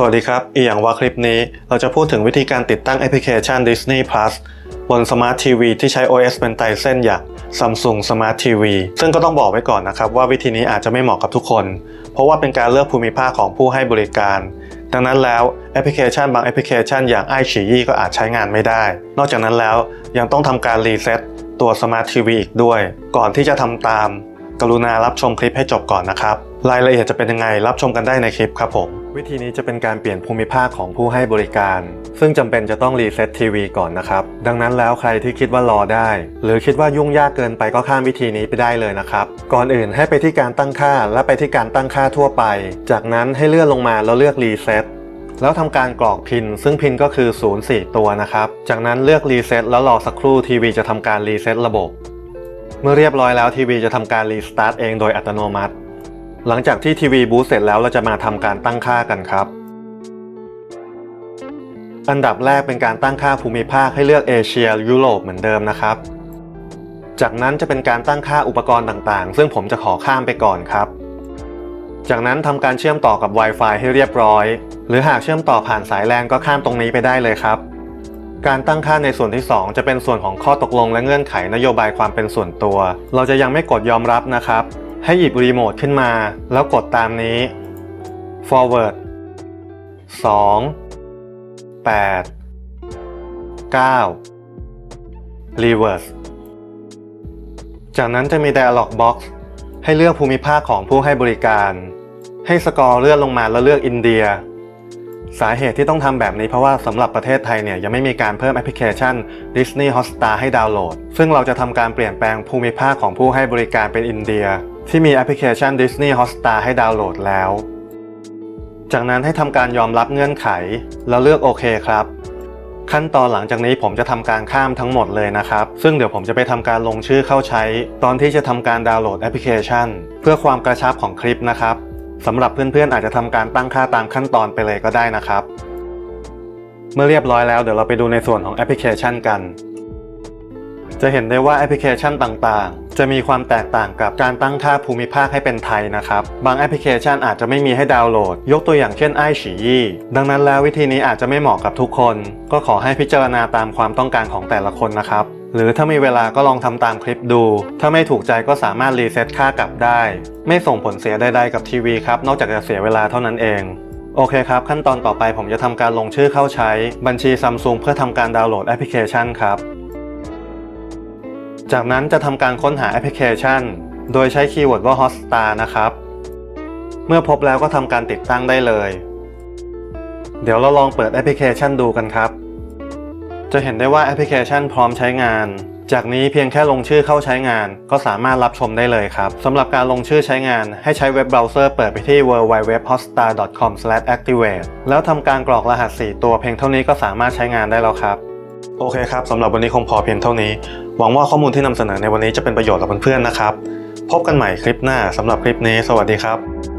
สวัสดีครับ อีอย่างว่าคลิปนี้เราจะพูดถึงวิธีการติดตั้งแอปพลิเคชัน Disney Plus บน Smart TV ที่ใช้ OS เป็นไตเส้นอย่าง Samsung Smart TV ซึ่งก็ต้องบอกไว้ก่อนนะครับว่าวิธีนี้อาจจะไม่เหมาะกับทุกคน เพราะว่าเป็นการเลือกภูมิภาคของผู้ให้บริการ ดังนั้นแล้วแอปพลิเคชันบางแอปพลิเคชันอย่างไอฉียี่ก็อาจใช้งานไม่ได้ นอกจากนั้นแล้วยังต้องทำการรีเซ็ตตัว Smart TV อีกด้วย ก่อนที่จะทำตาม กรุณารับชมคลิปให้จบก่อนนะครับ รายละเอียดจะเป็นยังไงรับชมกันได้ในคลิปครับผม วิธีนี้จะเป็นการเปลี่ยนภูมิภาคของผู้ให้บริการ ซึ่งจำเป็นจะต้องรีเซ็ตทีวีก่อนนะครับ ดังนั้นแล้วใครที่คิดว่ารอได้ หรือคิดว่ายุ่งยากเกินไปก็ข้ามวิธีนี้ไปได้เลยนะครับ ก่อนอื่นให้ไปที่การตั้งค่าและไปที่การตั้งค่าทั่วไป จากนั้นให้เลื่อนลงมาแล้วเลือกรีเซ็ตแล้วทำการกรอกพิน ซึ่งพินก็คือ 0 4 ตัวนะครับ จากนั้นเลือกรีเซ็ตแล้วรอสักครู่ทีวีจะทำการรีเซ็ตระบบ เมื่อเรียบร้อยแล้วทีวีจะทำการรีสตาร์ทเองโดยอัตโนมัติ หลังจากที่ทีวีบูตเสร็จแล้วเราจะมาทำการตั้งค่ากันครับ อันดับแรกเป็นการตั้งค่าภูมิภาคให้เลือกเอเชียยุโรปเหมือนเดิมนะครับ จากนั้นจะเป็นการตั้งค่าอุปกรณ์ต่างๆ ซึ่งผมจะขอข้ามไปก่อนครับ จากนั้นทำการเชื่อมต่อกับ Wi-Fi ให้เรียบร้อย หรือหากเชื่อมต่อผ่านสายแลนก็ข้ามตรงนี้ไปได้เลยครับการตั้งค่าในส่วนที่ 2 จะเป็นส่วนของข้อตกลงและเงื่อนไขนโยบายความเป็นส่วนตัว เราจะยังไม่กดยอมรับนะครับ ให้หยิบรีโมทขึ้นมา แล้วกดตามนี้ forward 2 8 9 reverse จากนั้นจะมี dialog box ให้เลือกภูมิภาคของผู้ให้บริการ ให้สกอร์เลื่อนลงมาแล้วเลือกอินเดีย สาเหตุที่ต้องทำแบบนี้เพราะว่าสำหรับประเทศไทยเนี่ยยังไม่มีการเพิ่มแอปพลิเคชัน Disney Hotstar ให้ดาวน์โหลด ซึ่งเราจะทำการเปลี่ยนแปลงภูมิภาคของผู้ให้บริการเป็นอินเดีย ที่มีแอปพลิเคชัน Disney Hotstar ให้ดาวน์โหลดแล้ว จากนั้นให้ทำการยอมรับเงื่อนไข แล้วเลือกโอเคครับ ขั้นตอนหลังจากนี้ผมจะทำการข้ามทั้งหมดเลยนะครับ ซึ่งเดี๋ยวผมจะไปทำการลงชื่อเข้าใช้ ตอนที่จะทำการดาวน์โหลดแอปพลิเคชัน เพื่อความกระชับของคลิปนะครับสำหรับเพื่อนๆอาจจะทำการตั้งค่าตามขั้นตอนไปเลยก็ได้นะครับ เมื่อเรียบร้อยแล้วเดี๋ยวเราไปดูในส่วนของแอปพลิเคชันกัน จะเห็นได้ว่าแอปพลิเคชันต่างๆ จะมีความแตกต่างกับการตั้งค่าภูมิภาคให้เป็นไทยนะครับ บางแอปพลิเคชันอาจจะไม่มีให้ดาวน์โหลด ยกตัวอย่างเช่นไอฉียี่ดังนั้นแล้ววิธีนี้อาจจะไม่เหมาะกับทุกคน ก็ขอให้พิจารณาตามความต้องการของแต่ละคนนะครับหรือถ้ามีเวลาก็ลองทำตามคลิปดู ถ้าไม่ถูกใจก็สามารถรีเซ็ตค่ากลับได้ ไม่ส่งผลเสียใดๆกับทีวีครับ นอกจากจะเสียเวลาเท่านั้นเอง โอเคครับ ขั้นตอนต่อไปผมจะทำการลงชื่อเข้าใช้ บัญชี Samsung เพื่อทำการดาวน์โหลดแอปพลิเคชันครับ จากนั้นจะทำการค้นหาแอปพลิเคชัน โดยใช้คีย์เวิร์ดว่า Hotstar นะครับ เมื่อพบแล้วก็ทำการติดตั้งได้เลย เดี๋ยวเราลองเปิดแอปพลิเคชันดูกันครับ จะเห็นได้ว่าแอปพลิเคชันพร้อมใช้งาน จากนี้เพียงแค่ลงชื่อเข้าใช้งาน ก็สามารถรับชมได้เลยครับสำหรับการลงชื่อใช้งาน ให้ใช้เว็บเบราว์เซอร์เปิดไปที่ www.hotstar.com/activate แล้วทำการกรอกรหัส 4 ตัวเพียงเท่านี้ก็สามารถใช้งานได้แล้วครับ โอเคครับสำหรับวันนี้คงพอเพียงเท่านี้ หวังว่าข้อมูลที่นำเสนอในวันนี้จะเป็นประโยชน์กับเพื่อนๆนะครับ พบกันใหม่คลิปหน้าสำหรับคลิปนี้ สวัสดีครับ